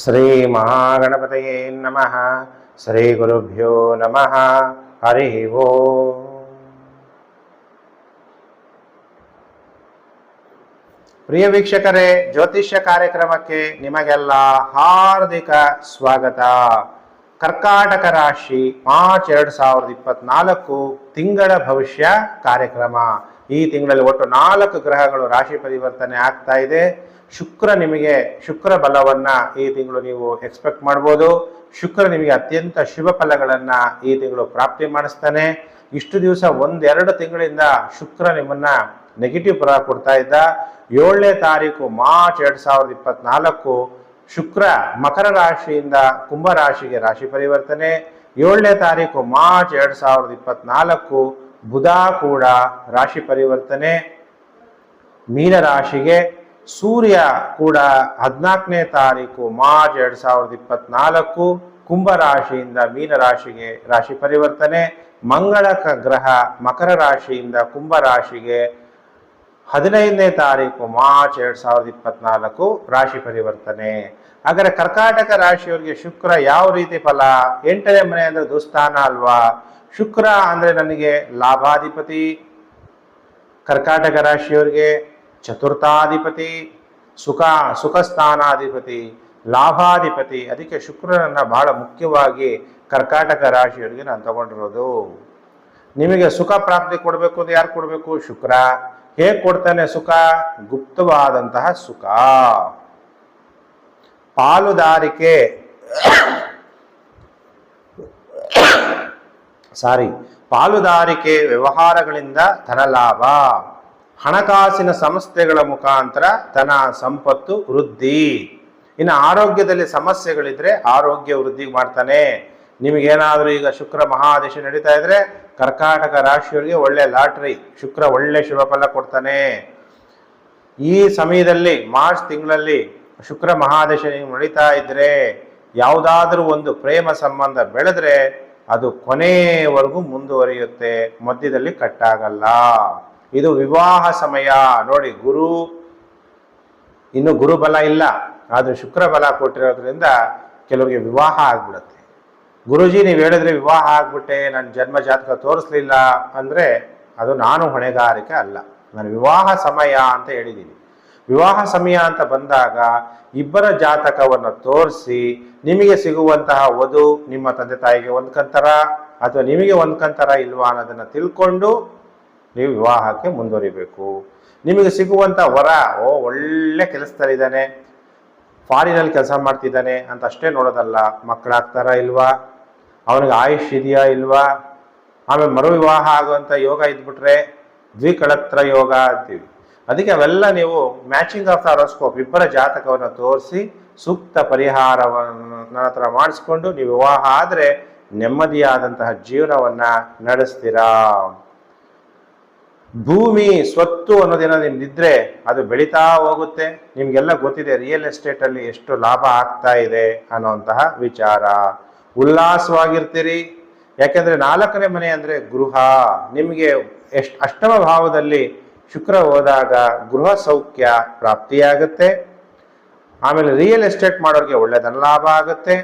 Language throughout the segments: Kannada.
ಶ್ರೀ ಮಹಾಗಣಪತಯೇ ನಮಃ ಶ್ರೀ ಗುರುಭ್ಯೋ ನಮಃ ಹರಿ ಓ ಪ್ರಿಯ ವೀಕ್ಷಕರೇ ಜ್ಯೋತಿಷ್ಯ ಕಾರ್ಯಕ್ರಮಕ್ಕೆ ನಿಮಗೆಲ್ಲ ಹಾರ್ದಿಕ ಸ್ವಾಗತ. ಕರ್ಕಾಟಕ ರಾಶಿ, ಮಾರ್ಚ್ ಎರಡು ಸಾವಿರದ ಇಪ್ಪತ್ನಾಲ್ಕು ತಿಂಗಳ ಭವಿಷ್ಯ ಕಾರ್ಯಕ್ರಮ. ಈ ತಿಂಗಳಲ್ಲಿ ಒಟ್ಟು ನಾಲ್ಕು ಗ್ರಹಗಳು ರಾಶಿ ಪರಿವರ್ತನೆ ಆಗ್ತಾ ಇದೆ. ಶುಕ್ರ ನಿಮಗೆ ಶುಕ್ರ ಬಲವನ್ನ ಈ ತಿಂಗಳು ನೀವು ಎಕ್ಸ್ಪೆಕ್ಟ್ ಮಾಡ್ಬೋದು. ಶುಕ್ರ ನಿಮಗೆ ಅತ್ಯಂತ ಶುಭ ಫಲಗಳನ್ನ ಈ ತಿಂಗಳು ಪ್ರಾಪ್ತಿ ಮಾಡಿಸ್ತಾನೆ. ಇಷ್ಟು ದಿವಸ ಒಂದೆರಡು ತಿಂಗಳಿಂದ ಶುಕ್ರ ನಿಮ್ಮನ್ನ ನೆಗೆಟಿವ್ ಫಲ ಕೊಡ್ತಾ ಇದ್ದ. ಏಳನೇ ತಾರೀಕು ಮಾರ್ಚ್ ಎರಡ್ ಸಾವಿರದ ಇಪ್ಪತ್ನಾಲ್ಕು, ಶುಕ್ರ ಮಕರ ರಾಶಿಯಿಂದ ಕುಂಭ ರಾಶಿಗೆ ರಾಶಿ ಪರಿವರ್ತನೆ. ಏಳನೇ ತಾರೀಕು ಮಾರ್ಚ್ ಎರಡ್ ಸಾವಿರದ ಇಪ್ಪತ್ನಾಲ್ಕು ಬುಧ ಕೂಡ ರಾಶಿ ಪರಿವರ್ತನೆ, ಮೀನ ರಾಶಿಗೆ ಸೂರ್ಯ ಕೂಡ ಹದಿನಾಲ್ಕನೇ ತಾರೀಕು ಮಾರ್ಚ್ ಎರಡ್ ಸಾವಿರದ ಇಪ್ಪತ್ನಾಲ್ಕು ಕುಂಭ ರಾಶಿಯಿಂದ ಮೀನ ರಾಶಿಗೆ ರಾಶಿ ಪರಿವರ್ತನೆ ಮಂಗಳ ಗ್ರಹ ಮಕರ ರಾಶಿಯಿಂದ ಕುಂಭ ರಾಶಿಗೆ ಹದಿನೈದನೇ ತಾರೀಕು ಮಾರ್ಚ್ ಎರಡ್ ಸಾವಿರದ ಇಪ್ಪತ್ನಾಲ್ಕು ರಾಶಿ ಪರಿವರ್ತನೆ. ಹಾಗಾದ್ರೆ ಕರ್ಕಾಟಕ ರಾಶಿಯವರಿಗೆ ಶುಕ್ರ ಯಾವ ರೀತಿ ಫಲ? ಎಂಟನೇ ಮನೆ ಅಂದ್ರೆ ದುಸ್ಥಾನ ಅಲ್ವಾ? ಶುಕ್ರ ಅಂದರೆ ನನಗೆ ಲಾಭಾಧಿಪತಿ ಕರ್ಕಾಟಕ ರಾಶಿಯವರಿಗೆ ಚತುರ್ಥಾಧಿಪತಿ, ಸುಖ ಸುಖ ಸ್ಥಾನಾಧಿಪತಿ ಲಾಭಾಧಿಪತಿ. ಅದಕ್ಕೆ ಶುಕ್ರನನ್ನು ಬಹಳ ಮುಖ್ಯವಾಗಿ ಕರ್ಕಾಟಕ ರಾಶಿಯವರಿಗೆ ನಾನು ತಗೊಂಡಿರೋದು. ನಿಮಗೆ ಸುಖ ಪ್ರಾಪ್ತಿ ಕೊಡಬೇಕು ಅಂತ ಯಾರು ಕೊಡಬೇಕು? ಶುಕ್ರ. ಹೇಗೆ ಕೊಡ್ತಾನೆ ಸುಖ? ಗುಪ್ತವಾದಂತಹ ಸುಖ. ಪಾಲುದಾರಿಕೆ. ಸಾರಿ, ಪಾಲುದಾರಿಕೆ ವ್ಯವಹಾರಗಳಿಂದ ಧನಲಾಭ ಹಣಕಾಸಿನ ಸಂಸ್ಥೆಗಳ ಮುಖಾಂತರ ಧನ ಸಂಪತ್ತು ವೃದ್ಧಿ. ಇನ್ನು ಆರೋಗ್ಯದಲ್ಲಿ ಸಮಸ್ಯೆಗಳಿದ್ರೆ ಆರೋಗ್ಯ ವೃದ್ಧಿ ಮಾಡ್ತಾನೆ. ನಿಮಗೇನಾದರೂ ಈಗ ಶುಕ್ರ ಮಹಾದೇಶ ನಡೀತಾ ಇದ್ರೆ ಕರ್ಕಾಟಕ ರಾಶಿಯವರಿಗೆ ಒಳ್ಳೆ ಲಾಟ್ರಿ, ಶುಕ್ರ ಒಳ್ಳೆ ಶುಭ ಫಲ ಕೊಡ್ತಾನೆ. ಈ ಸಮಯದಲ್ಲಿ, ಮಾರ್ಚ್ ತಿಂಗಳಲ್ಲಿ ಶುಕ್ರ ಮಹಾದೇಶ ನೀವು ನಡೀತಾ ಇದ್ರೆ, ಯಾವುದಾದ್ರೂ ಒಂದು ಪ್ರೇಮ ಸಂಬಂಧ ಬೆಳೆದ್ರೆ ಅದು ಕೊನೆಯವರೆಗೂ ಮುಂದುವರಿಯುತ್ತೆ, ಮಧ್ಯದಲ್ಲಿ ಕಟ್ಟಾಗಲ್ಲ. ಇದು ವಿವಾಹ ಸಮಯ. ನೋಡಿ, ಗುರು, ಇನ್ನು ಗುರುಬಲ ಇಲ್ಲ. ಆದ್ರೆ ಶುಕ್ರಬಲ ಕೊಟ್ಟಿರೋದ್ರಿಂದ ಕೆಲವರಿಗೆ ವಿವಾಹ ಆಗ್ಬಿಡುತ್ತೆ. ಗುರುಜಿ, ನೀವು ಹೇಳಿದ್ರೆ ವಿವಾಹ ಆಗ್ಬಿಟ್ಟೆ ನನ್ನ ಜನ್ಮ ಜಾತಕ ತೋರಿಸ್ಲಿಲ್ಲ ಅಂದ್ರೆ ಅದು ನಾನು ಹೊಣೆಗಾರಿಕೆ ಅಲ್ಲ. ನಾನು ವಿವಾಹ ಸಮಯ ಅಂತ ಹೇಳಿದ್ದೀನಿ ವಿವಾಹ ಸಮಯ ಅಂತ ಬಂದಾಗ ಇಬ್ಬರ ಜಾತಕವನ್ನು ತೋರಿಸಿ ನಿಮಗೆ ಸಿಗುವಂತಹ ವಧು ನಿಮ್ಮ ತಂದೆ ತಾಯಿಗೆ ಹೊಂದ್ಕಂತಾರ ಅಥವಾ ನಿಮಗೆ ಹೊಂದ್ಕಂತಾರ ಇಲ್ವಾ ಅನ್ನೋದನ್ನ ತಿಳ್ಕೊಂಡು ನೀವು ವಿವಾಹಕ್ಕೆ ಮುಂದುವರಿಬೇಕು. ನಿಮಗೆ ಸಿಗುವಂತ ವರ, ಓ, ಒಳ್ಳೆ ಕೆಲಸದಲ್ಲಿದ್ದಾನೆ ಫಾರಿನಲ್ಲಿ ಕೆಲಸ ಮಾಡ್ತಿದ್ದಾನೆ ಅಂತ ಅಷ್ಟೇ ನೋಡೋದಲ್ಲ, ಮಕ್ಕಳಾಗ್ತಾರ ಇಲ್ವಾ? ಅವನಿಗೆ ಆಯುಷ್ ಇದೆಯಾ ಇಲ್ವಾ? ಆಮೇಲೆ ಮರು ವಿವಾಹ ಆಗುವಂಥ ಯೋಗ ಇದ್ಬಿಟ್ರೆ ದ್ವಿಕಳತ್ರ ಯೋಗ ಅಂತೀವಿ. ಅದಕ್ಕೆ ಅವೆಲ್ಲ ನೀವು ಮ್ಯಾಚಿಂಗ್ ಆಫ್ ದ ಹಾರೋಸ್ಕೋಪ್ ಇಬ್ಬರ ಜಾತಕವನ್ನು ತೋರಿಸಿ ಸೂಕ್ತ ಪರಿಹಾರವನ್ನು ಹತ್ರ ಮಾಡಿಸ್ಕೊಂಡು ನೀವು ವಿವಾಹ ಆದರೆ ನೆಮ್ಮದಿಯಾದಂತಹ ಜೀವನವನ್ನ ನಡೆಸ್ತೀರಾ? ಭೂಮಿ ಸ್ವತ್ತು ಅನ್ನೋದೇನೋ ನಿಮ್ದಿದ್ರೆ ಅದು ಬೆಳೀತಾ ಹೋಗುತ್ತೆ. ನಿಮಗೆಲ್ಲ ಗೊತ್ತಿದೆ ರಿಯಲ್ ಎಸ್ಟೇಟ್ ಅಲ್ಲಿ ಎಷ್ಟು ಲಾಭ ಆಗ್ತಾ ಇದೆ ಅನ್ನೋಂತಹ ವಿಚಾರ. ಉಲ್ಲಾಸವಾಗಿರ್ತೀರಿ. ಯಾಕೆಂದರೆ ನಾಲ್ಕನೇ ಮನೆ ಅಂದ್ರೆ ಗೃಹ. ನಿಮಗೆ ಎಷ್ಟು ಅಷ್ಟಮ ಭಾವದಲ್ಲಿ ಶುಕ್ರ ಹೋದಾಗ ಗೃಹ ಸೌಖ್ಯ ಪ್ರಾಪ್ತಿಯಾಗುತ್ತೆ. ಆಮೇಲೆ ರಿಯಲ್ ಎಸ್ಟೇಟ್ ಮಾಡೋರಿಗೆ ಒಳ್ಳೆ ಧನಲಾಭ ಆಗುತ್ತೆ.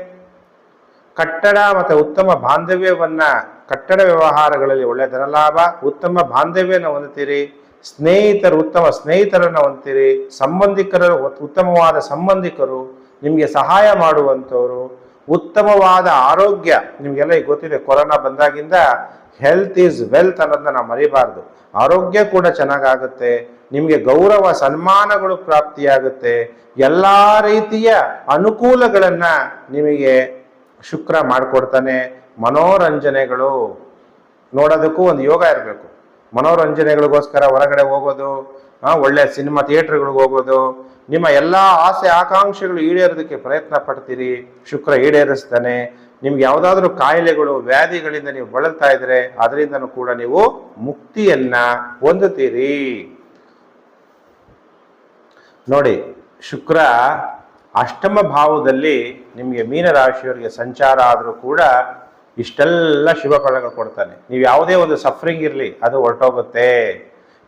ಕಟ್ಟಡ ಮತ್ತು ಉತ್ತಮ ಬಾಂಧವ್ಯವನ್ನು, ಕಟ್ಟಡ ವ್ಯವಹಾರಗಳಲ್ಲಿ ಒಳ್ಳೆ ಧನಲಾಭ ಉತ್ತಮ ಬಾಂಧವ್ಯನ ಹೊಂದುತ್ತೀರಿ ಸ್ನೇಹಿತರು, ಉತ್ತಮ ಸ್ನೇಹಿತರನ್ನು ಹೊಂದ್ತೀರಿ, ಸಂಬಂಧಿಕರು, ಉತ್ತಮವಾದ ಸಂಬಂಧಿಕರು ನಿಮಗೆ ಸಹಾಯ ಮಾಡುವಂಥವರು, ಉತ್ತಮವಾದ ಆರೋಗ್ಯ ನಿಮಗೆಲ್ಲ ಈಗ ಗೊತ್ತಿದೆ ಕೊರೋನಾ ಬಂದಾಗಿಂದ ಹೆಲ್ತ್ ಈಸ್ ವೆಲ್ತ್ ಅನ್ನೋದನ್ನ ನಾವು ಮರಿಬಾರ್ದು. ಆರೋಗ್ಯ ಕೂಡ ಚೆನ್ನಾಗಾಗುತ್ತೆ, ನಿಮಗೆ ಗೌರವ, ಸನ್ಮಾನಗಳು ಪ್ರಾಪ್ತಿಯಾಗುತ್ತೆ, ಎಲ್ಲ ರೀತಿಯ ಅನುಕೂಲಗಳನ್ನು ನಿಮಗೆ ಶುಕ್ರ ಮಾಡಿಕೊಡ್ತಾನೆ. ಮನೋರಂಜನೆಗಳು ನೋಡೋದಕ್ಕೂ ಒಂದು ಯೋಗ ಇರಬೇಕು. ಮನೋರಂಜನೆಗಳಿಗೋಸ್ಕರ ಹೊರಗಡೆ ಹೋಗೋದು ಒಳ್ಳೆ ಸಿನಿಮಾ ಥಿಯೇಟರ್ಗಳಿಗೆ ಹೋಗೋದು, ನಿಮ್ಮ ಎಲ್ಲ ಆಸೆ, ಆಕಾಂಕ್ಷೆಗಳು ಈಡೇರೋದಕ್ಕೆ ಪ್ರಯತ್ನ ಪಡ್ತೀರಿ. ಶುಕ್ರ ಈಡೇರಿಸ್ತಾನೆ. ನಿಮ್ಗೆ ಯಾವುದಾದ್ರೂ ಕಾಯಿಲೆಗಳು, ವ್ಯಾಧಿಗಳಿಂದ ನೀವು ಬಳಲ್ತಾ ಇದ್ರೆ ಅದರಿಂದನೂ ಕೂಡ ನೀವು ಮುಕ್ತಿಯನ್ನ ಹೊಂದುತ್ತೀರಿ. ನೋಡಿ, ಶುಕ್ರ ಅಷ್ಟಮ ಭಾವದಲ್ಲಿ ನಿಮಗೆ ಮೀನರಾಶಿಯವರಿಗೆ ಸಂಚಾರ ಆದರೂ ಕೂಡ ಇಷ್ಟೆಲ್ಲ ಶುಭ ಫಲಗಳು ಕೊಡ್ತಾನೆ. ನೀವು ಯಾವುದೇ ಒಂದು ಸಫರಿಂಗ್ ಇರಲಿ, ಅದು ಹೊರಟೋಗುತ್ತೆ.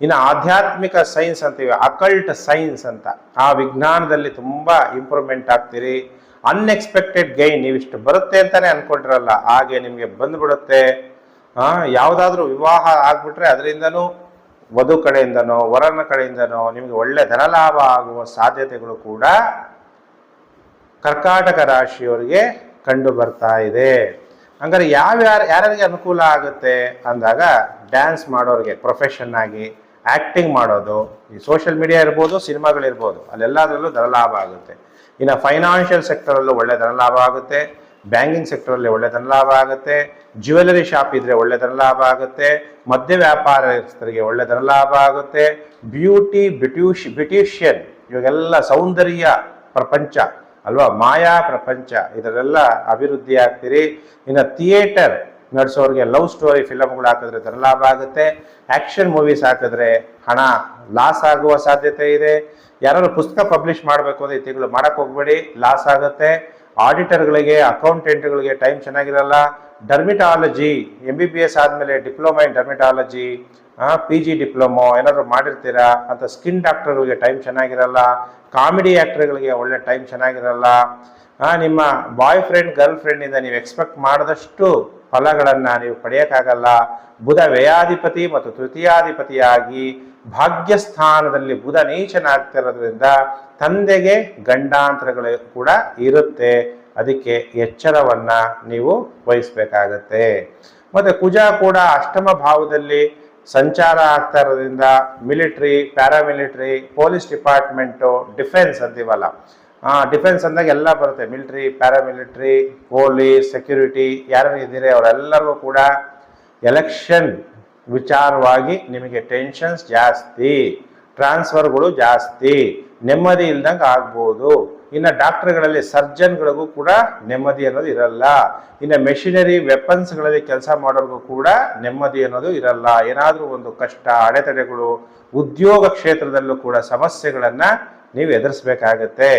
ಇನ್ನು ಆಧ್ಯಾತ್ಮಿಕ ಸೈನ್ಸ್ ಅಂತೀವಿ, ಅಕಲ್ಟ್ ಸೈನ್ಸ್ ಅಂತ. ಆ ವಿಜ್ಞಾನದಲ್ಲಿ ತುಂಬ ಇಂಪ್ರೂವ್ಮೆಂಟ್ ಆಗ್ತೀರಿ. ಅನ್ಎಕ್ಸ್ಪೆಕ್ಟೆಡ್ ಗೈನ್ ನೀವಿಷ್ಟು ಬರುತ್ತೆ ಅಂತಾನೆ ಅನ್ಕೊಂಡಿರಲ್ಲ, ಹಾಗೆ ನಿಮಗೆ ಬಂದ್ಬಿಡುತ್ತೆ. ಯಾವುದಾದ್ರೂ ವಿವಾಹ ಆಗ್ಬಿಟ್ರೆ ಅದರಿಂದನೂ ವಧು ಕಡೆಯಿಂದನೋ, ವರನ ಕಡೆಯಿಂದನೋ ನಿಮಗೆ ಒಳ್ಳೆ ಧನಲಾಭ ಆಗುವ ಸಾಧ್ಯತೆಗಳು ಕೂಡ ಕರ್ಕಾಟಕ ರಾಶಿಯವರಿಗೆ ಕಂಡು ಬರ್ತಾ ಇದೆ. ಹಂಗಾರೆ ಯಾವ್ಯಾರು, ಯಾರಿಗೆ ಅನುಕೂಲ ಆಗುತ್ತೆ? ಅಂದಾಗ ಡ್ಯಾನ್ಸ್ ಮಾಡೋರಿಗೆ ಪ್ರೊಫೆಷನ್ ಆಗಿ. ಆ್ಯಕ್ಟಿಂಗ್ ಮಾಡೋದು, ಈ ಸೋಷಿಯಲ್ ಮೀಡಿಯಾ ಇರ್ಬೋದು, ಸಿನಿಮಾಗಳಿರ್ಬೋದು, ಅಲ್ಲೆಲ್ಲದರಲ್ಲೂ ಧನಲಾಭ ಆಗುತ್ತೆ. ಇನ್ನು ಫೈನಾನ್ಷಿಯಲ್ ಸೆಕ್ಟರಲ್ಲೂ ಒಳ್ಳೆ ಧನಲಾಭ ಆಗುತ್ತೆ. ಬ್ಯಾಂಕಿಂಗ್ ಸೆಕ್ಟರಲ್ಲಿ ಒಳ್ಳೆ ಧನಲಾಭ ಆಗುತ್ತೆ. ಜ್ಯುವೆಲರಿ ಶಾಪ್ ಇದ್ರೆ ಒಳ್ಳೆ ಧನಲಾಭ ಆಗುತ್ತೆ. ಮದ್ಯ ವ್ಯಾಪಾರಸ್ಥರಿಗೆ ಒಳ್ಳೆ ಧನಲಾಭ ಆಗುತ್ತೆ. ಬ್ಯೂಟಿ ಬ್ಯೂಟ್ಯೂಷ್ ಬ್ಯೂಟಿಷಿಯನ್ ಇವಾಗೆಲ್ಲ ಸೌಂದರ್ಯ ಪ್ರಪಂಚ, ಅಲ್ವಾ? ಮಾಯಾ ಪ್ರಪಂಚ ಇದರೆಲ್ಲ ಅಭಿವೃದ್ಧಿ ಆಗ್ತೀರಿ. ಇನ್ನು ಥಿಯೇಟರ್ ನಡೆಸೋರಿಗೆ ಲವ್ ಸ್ಟೋರಿ ಫಿಲಮ್ಗಳು ಹಾಕಿದ್ರೆ ಧನಲಾಭ ಆಗುತ್ತೆ. ಆ್ಯಕ್ಷನ್ ಮೂವೀಸ್ ಹಾಕಿದ್ರೆ ಹಣ ಲಾಸ್ ಆಗುವ ಸಾಧ್ಯತೆ ಇದೆ. ಯಾರಾದ್ರು ಪುಸ್ತಕ ಪಬ್ಲಿಷ್ ಮಾಡಬೇಕು ಅಂದರೆ ಈ ತಿಂಗಳು ಮಾಡೋಕ್ಕೆ ಹೋಗ್ಬೇಡಿ, ಲಾಸ್ ಆಗುತ್ತೆ. ಆಡಿಟರ್ಗಳಿಗೆ, ಅಕೌಂಟೆಂಟ್ಗಳಿಗೆ ಟೈಮ್ ಚೆನ್ನಾಗಿರಲ್ಲ. Dermatology M B B S ಆದಮೇಲೆ diploma in dermatology P G diploma, ಏನಾದರೂ ಮಾಡಿರ್ತೀರಾ ಅಂತ ಸ್ಕಿನ್ ಡಾಕ್ಟರ್ಗಳಿಗೆ ಟೈಮ್ ಚೆನ್ನಾಗಿರಲ್ಲ. ಕಾಮಿಡಿ ಆ್ಯಕ್ಟರ್ಗಳಿಗೆ ಒಳ್ಳೆ ಟೈಮ್ ಚೆನ್ನಾಗಿರಲ್ಲ. ನಿಮ್ಮ ಬಾಯ್ ಫ್ರೆಂಡ್, ಗರ್ಲ್ ಫ್ರೆಂಡಿಂದ ನೀವು ಎಕ್ಸ್ಪೆಕ್ಟ್ ಮಾಡಿದಷ್ಟು ಫಲಗಳನ್ನು ನೀವು ಪಡೆಯೋಕ್ಕಾಗಲ್ಲ. ಬುಧ ವ್ಯಯಾಧಿಪತಿ ಮತ್ತು ತೃತೀಯಾಧಿಪತಿಯಾಗಿ ಭಾಗ್ಯಸ್ಥಾನದಲ್ಲಿ ಬುಧ ನೀಚನಾಗ್ತಿರೋದ್ರಿಂದ ತಂದೆಗೆ ಗಂಡಾಂತರಗಳು ಕೂಡ ಇರುತ್ತೆ. ಅದಕ್ಕೆ ಎಚ್ಚರವನ್ನ ನೀವು ವಹಿಸ್ಬೇಕಾಗತ್ತೆ. ಮತ್ತೆ ಕುಜ ಕೂಡ ಅಷ್ಟಮ ಭಾವದಲ್ಲಿ ಸಂಚಾರ ಆಗ್ತಾ ಇರೋದ್ರಿಂದ military, paramilitary, police department, defence ಅಂತೀವಲ್ಲ. ಡಿಫೆನ್ಸ್ ಅಂದಾಗ ಎಲ್ಲ ಬರುತ್ತೆ. ಮಿಲಿಟ್ರಿ ಪ್ಯಾರಾಮಿಲಿಟ್ರಿ ಪೊಲೀಸ್ ಸೆಕ್ಯೂರಿಟಿ ಯಾರು ಇದ್ದೀರಿ ಅವರೆಲ್ಲರಿಗೂ ಕೂಡ ಎಲೆಕ್ಷನ್ ವಿಚಾರವಾಗಿ ನಿಮಗೆ ಟೆನ್ಷನ್ಸ್ ಜಾಸ್ತಿ ಟ್ರಾನ್ಸ್ಫರ್ಗಳು ಜಾಸ್ತಿ, ನೆಮ್ಮದಿ ಇಲ್ದಂಗೆ ಆಗ್ಬೋದು. ಇನ್ನು ಡಾಕ್ಟರ್ಗಳಲ್ಲಿ ಸರ್ಜನ್ಗಳಿಗೂ ಕೂಡ ನೆಮ್ಮದಿ ಅನ್ನೋದು ಇರಲ್ಲ. ಇನ್ನು ಮೆಷಿನರಿ ವೆಪನ್ಸ್ಗಳಲ್ಲಿ ಕೆಲಸ ಮಾಡೋರಿಗೂ ಕೂಡ ನೆಮ್ಮದಿ ಅನ್ನೋದು ಇರಲ್ಲ. ಏನಾದರೂ ಒಂದು ಕಷ್ಟ, ಅಡೆತಡೆಗಳು, ಉದ್ಯೋಗ ಕ್ಷೇತ್ರದಲ್ಲೂ ಕೂಡ ಸಮಸ್ಯೆಗಳನ್ನು ನೀವು ಎದುರಿಸ್ಬೇಕಾಗತ್ತೆ.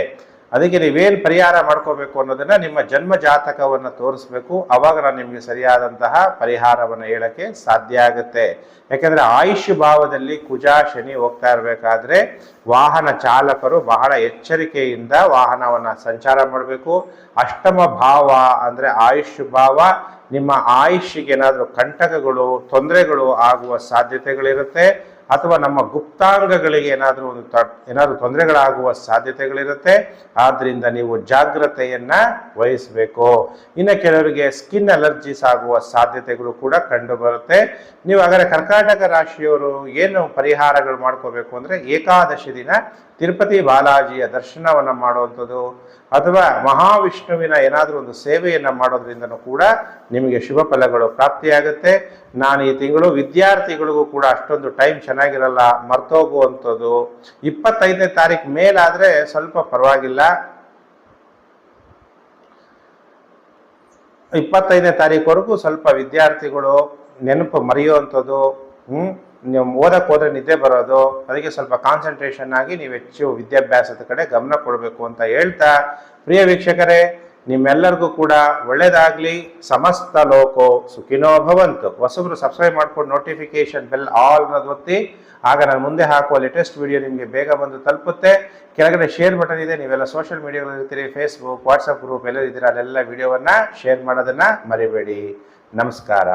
ಅದಕ್ಕೆ ನೀವೇನು ಪರಿಹಾರ ಮಾಡ್ಕೋಬೇಕು ಅನ್ನೋದನ್ನ ನಿಮ್ಮ ಜನ್ಮ ಜಾತಕವನ್ನು ತೋರಿಸ್ಬೇಕು. ಅವಾಗ ನಾನು ನಿಮಗೆ ಸರಿಯಾದಂತಹ ಪರಿಹಾರವನ್ನು ಹೇಳಕ್ಕೆ ಸಾಧ್ಯ ಆಗುತ್ತೆ. ಯಾಕಂದ್ರೆ ಆಯುಷ್ ಭಾವದಲ್ಲಿ ಕುಜ, ಶನಿ ಹೋಗ್ತಾ ಇರಬೇಕಾದ್ರೆ ವಾಹನ ಚಾಲಕರು ಬಹಳ ಎಚ್ಚರಿಕೆಯಿಂದ ವಾಹನವನ್ನು ಸಂಚಾರ ಮಾಡಬೇಕು. ಅಷ್ಟಮ ಭಾವ ಅಂದ್ರೆ ಆಯುಷ್ ಭಾವ, ನಿಮ್ಮ ಆಯುಷ್ಗೆ ಏನಾದರೂ ಕಂಟಕಗಳು, ತೊಂದರೆಗಳು ಆಗುವ ಸಾಧ್ಯತೆಗಳಿರುತ್ತೆ. ಅಥವಾ ನಮ್ಮ ಗುಪ್ತಾಂಗಗಳಿಗೆ ಏನಾದರೂ ಒಂದು ಏನಾದರೂ ತೊಂದರೆಗಳಾಗುವ ಸಾಧ್ಯತೆಗಳಿರುತ್ತೆ. ಆದ್ದರಿಂದ ನೀವು ಜಾಗ್ರತೆಯನ್ನು ವಹಿಸಬೇಕು. ಇನ್ನು ಕೆಲವರಿಗೆ ಸ್ಕಿನ್ ಅಲರ್ಜೀಸ್ ಆಗುವ ಸಾಧ್ಯತೆಗಳು ಕೂಡ ಕಂಡು ಬರುತ್ತೆ ನೀವು ಹಾಗಾದರೆ ಕರ್ನಾಟಕ ರಾಶಿಯವರು ಏನು ಪರಿಹಾರಗಳು ಮಾಡ್ಕೋಬೇಕು ಅಂದರೆ ಏಕಾದಶಿ ದಿನ ತಿರುಪತಿ ಬಾಲಾಜಿಯ ದರ್ಶನವನ್ನು ಮಾಡುವಂಥದ್ದು ಅಥವಾ ಮಹಾವಿಷ್ಣುವಿನ ಏನಾದರೂ ಒಂದು ಸೇವೆಯನ್ನು ಮಾಡೋದ್ರಿಂದನೂ ಕೂಡ ನಿಮಗೆ ಶುಭ ಫಲಗಳು ಪ್ರಾಪ್ತಿಯಾಗುತ್ತೆ. ನಾನು ಈ ತಿಂಗಳು ವಿದ್ಯಾರ್ಥಿಗಳಿಗೂ ಕೂಡ ಅಷ್ಟೊಂದು ಟೈಮ್ ಚೆನ್ನಾಗಿರಲ್ಲ, ಮರ್ತೋಗುವಂಥದ್ದು. ಇಪ್ಪತ್ತೈದನೇ ತಾರೀಕು ಮೇಲಾದರೆ ಸ್ವಲ್ಪ ಪರವಾಗಿಲ್ಲ. ಇಪ್ಪತ್ತೈದನೇ ತಾರೀಕುವರೆಗೂ ಸ್ವಲ್ಪ ವಿದ್ಯಾರ್ಥಿಗಳು ನೆನಪು ಮರೆಯುವಂಥದ್ದು, ಹ್ಮ್? ನೀವು ಓದಕ್ಕೆ ಹೋದ್ರೆ ನಿದ್ದೆ ಬರೋದು, ಅದಕ್ಕೆ ಸ್ವಲ್ಪ ಕಾನ್ಸಂಟ್ರೇಷನ್ ಆಗಿ ನೀವು ಹೆಚ್ಚು ವಿದ್ಯಾಭ್ಯಾಸದ ಕಡೆ ಗಮನ ಕೊಡಬೇಕು ಅಂತ ಹೇಳ್ತಾ, ಪ್ರಿಯ ವೀಕ್ಷಕರೇ, ನಿಮ್ಮೆಲ್ಲರಿಗೂ ಕೂಡ ಒಳ್ಳೇದಾಗ್ಲಿ, ಸಮಸ್ತ ಲೋಕೋ ಸುಖಿನೋ ಭವಂತು. ಹೊಸಬ್ರು ಸಬ್ಸ್ಕ್ರೈಬ್ ಮಾಡ್ಕೊಂಡು ನೋಟಿಫಿಕೇಶನ್ ಬೆಲ್ ಆಲ್ ಅನ್ನೋದು ಒತ್ತಿ, ಆಗ ನಾನು ಮುಂದೆ ಹಾಕುವ ಲೇಟೆಸ್ಟ್ ವಿಡಿಯೋ ನಿಮಗೆ ಬೇಗ ಬಂದು ತಲುಪುತ್ತೆ. ಕೆಳಗಡೆ ಶೇರ್ ಬಟನ್ ಇದೆ, ನೀವೆಲ್ಲ ಸೋಷಿಯಲ್ ಮೀಡಿಯಾಗಳಲ್ಲಿ ಇರ್ತೀರಿ ಫೇಸ್ಬುಕ್ ವಾಟ್ಸಪ್ ಗ್ರೂಪ್ ಎಲ್ಲ ಇದ್ದೀರಾ, ಅಲ್ಲೆಲ್ಲ ವಿಡಿಯೋವನ್ನು ಶೇರ್ ಮಾಡೋದನ್ನು ಮರಿಬೇಡಿ. ನಮಸ್ಕಾರ.